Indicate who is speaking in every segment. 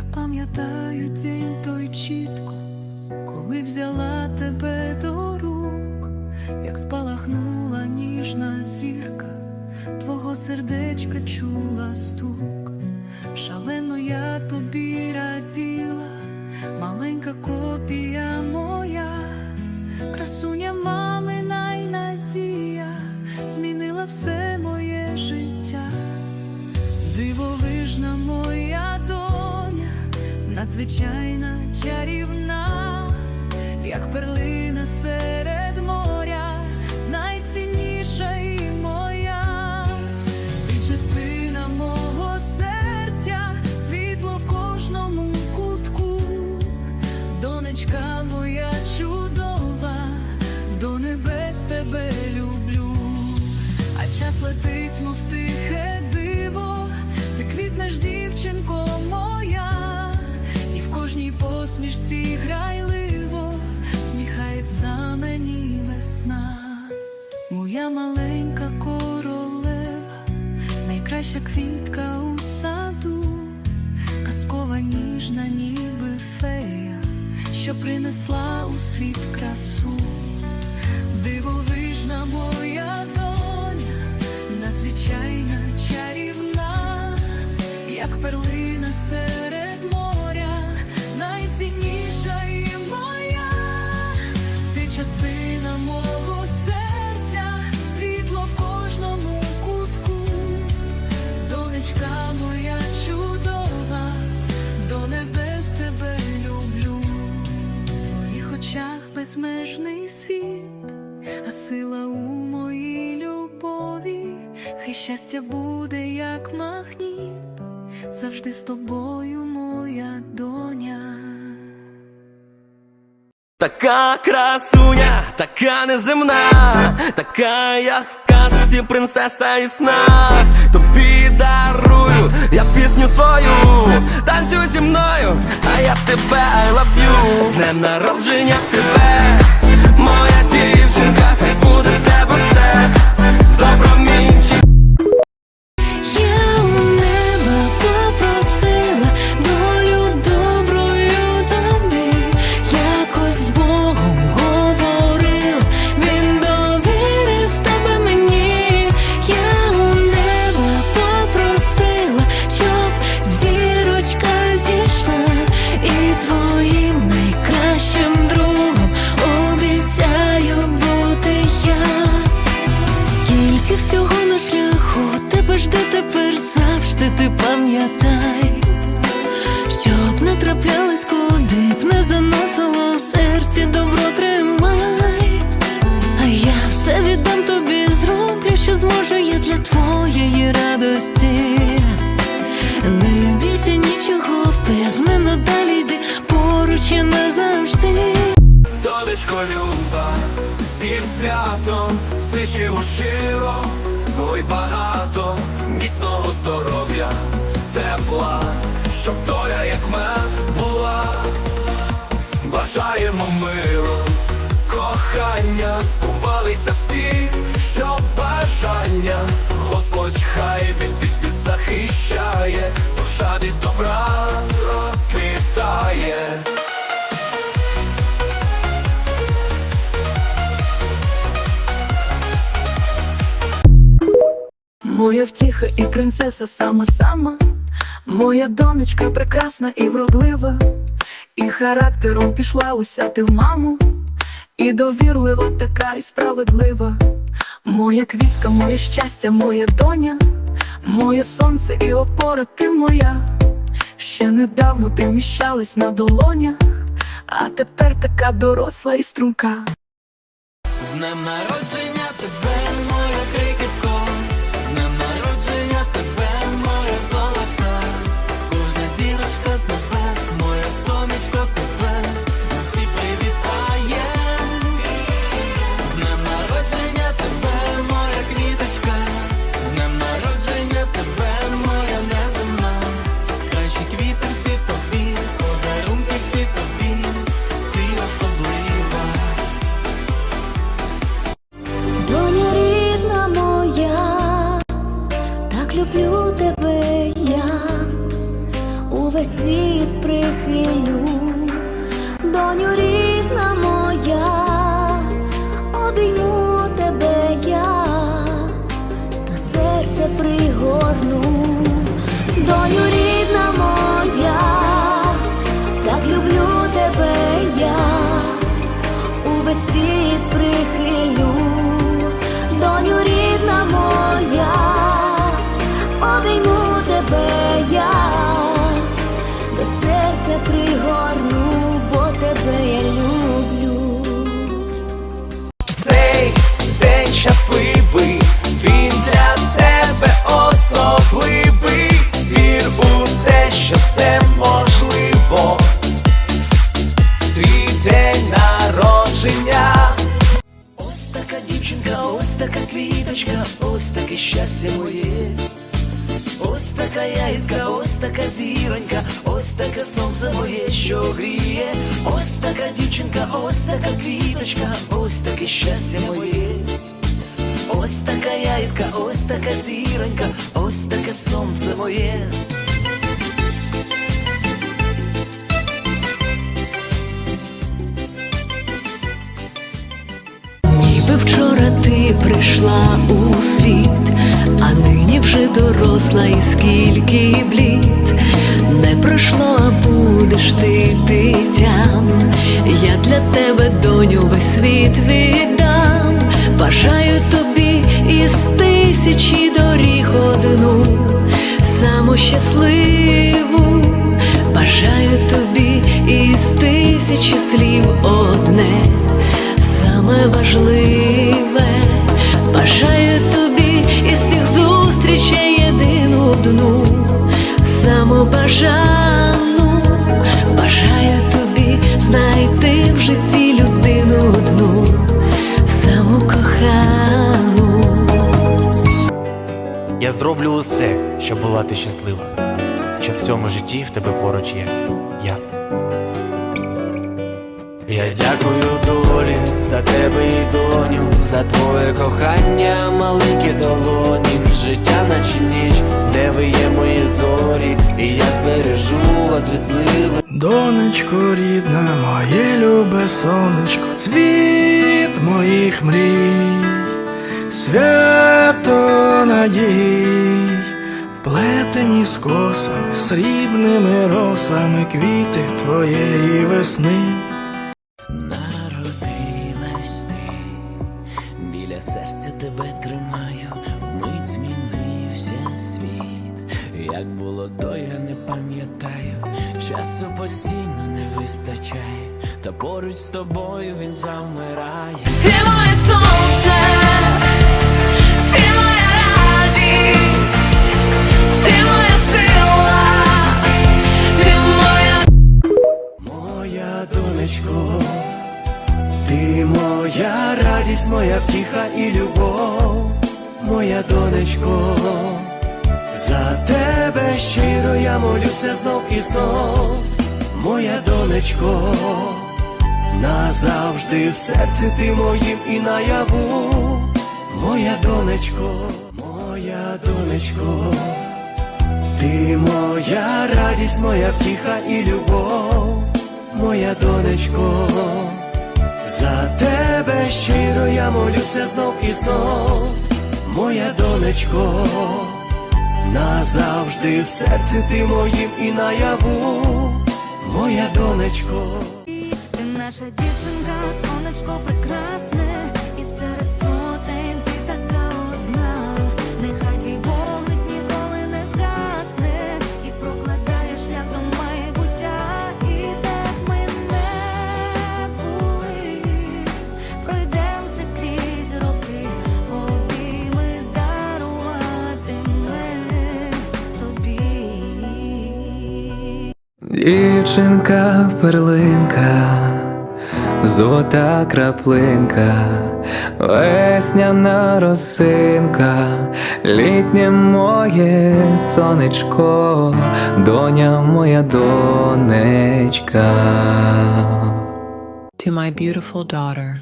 Speaker 1: Я пам'ятаю день той чітко, коли взяла тебе до рук, як спалахнула ніжна зірка, твого сердечка чула стук. Шалено я тобі раділа, маленька копія моя, надзвичайна посмішці грайливо сміхається мені весна, моя маленька королева, найкраща квітка у саду, казкова ніжна, ніби фея, що принесла у світ красу. Дивовижна моя доня, надзвичайна чарівна, як перлина серед частина мого серця, світло в кожному кутку, донечка моя чудова, до небес тебе люблю, в твоїх очах безмежний світ а сила у моїй любові, хай щастя буде, як магніт, завжди з тобою, моя доня.
Speaker 2: Така красуня, така неземна, така, як в казці принцеса і сна. Тобі дарую я пісню свою, танцюй зі мною, а я тебе I love you З днем народження тебе,
Speaker 3: завжди ти пам'ятай, щоб не траплялось куди б не заносило в серці добро тримай, а я все віддам тобі, зроблю, що зможу я для твоєї радості. Не бійся нічого, впевнено далі йди поруч я назавжди.
Speaker 2: Донечко люба, зі святом, сичиво щиро, ой багато, міцного здоров'я, тепла, щоб доля як мед була, бажаємо миру, кохання, збувалися всі,
Speaker 1: Моя втіха і принцеса сама сама, моя донечка прекрасна і вродлива, і характером пішла уся ти в маму, і довірлива така і справедлива. Моя квітка, моє щастя, моя доня, моє сонце і опора ти моя. Ще недавно ти вміщалась на долонях, а тепер така доросла і струнка.
Speaker 2: З днем народження тебе,
Speaker 4: так люблю тебе, я увесь світ прихилю, доню
Speaker 5: рі. Щастя моє. Ось така ягідка, ось така зіронька, ось таке сонце моє, що гріє. Ось така дівчинка, ось така квіточка, ось таке щастя моє. Ось така ягідка, ось така зіронька, ось таке сонце моє.
Speaker 6: Ніби вчора ти прийшла у світ, а нині вже доросла і скільки блід не пройшло, а будеш ти дитям. Я для тебе, доню, весь світ віддам. Бажаю тобі із тисячі доріг одну, саму щасливу. Бажаю тобі із тисячі слів бажану, бажаю тобі знайти в житті людину одну, саму кохану.
Speaker 7: Я зроблю усе, щоб була ти щаслива, щоб в цьому житті в тебе поруч є я. Я дякую долі за тебе і доню, за твоє кохання, маленькі долоні, життя наче ніч, де ви є мої зорі, і я збережу вас від зливи.
Speaker 8: Донечко рідна, моє любе сонечко, цвіт моїх мрій, свято надій, вплетені з косами, срібними росами квіти твоєї весни.
Speaker 2: Пам'ятаю, часу постійно не вистачає, та поруч з тобою він завмирає.
Speaker 1: Ти моє сонце, ти моя радість, ти моя сила, ти моя
Speaker 5: Моя донечко, ти моя радість, моя втіха і любов, моя донечко, тебе щиро я молюся знов і знов, моя донечко, назавжди в серці ти моїм і наяву, моя донечко, моя донечко. Ти моя радість, моя втіха і любов, моя донечко, за тебе щиро я молюся знов і знов, моя донечко, назавжди в серці ти моїм і наяву, моя донечко.
Speaker 4: Ти наша дівчинка, сонечко прекрасне,
Speaker 9: Дівчинка перлинка, золота краплинка, весняна росинка, літнє моє сонечко, доня моя донечка.
Speaker 10: To my beautiful daughter,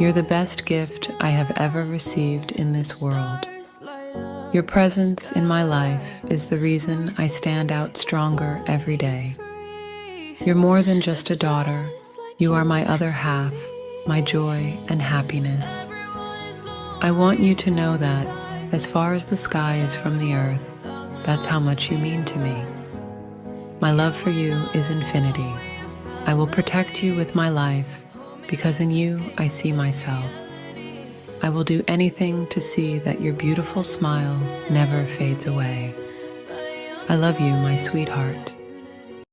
Speaker 10: you're the best gift I have ever received in this world. Your presence in my life is the reason I stand out stronger every day. You're more than just a daughter, you are my other half, my joy and happiness. I want you to know that, as far as the sky is from the earth, that's how much you mean to me. My love for you is infinity. I will protect you with my life because in you I see myself. I will do anything to see that your beautiful smile never fades away. I love you, my sweetheart.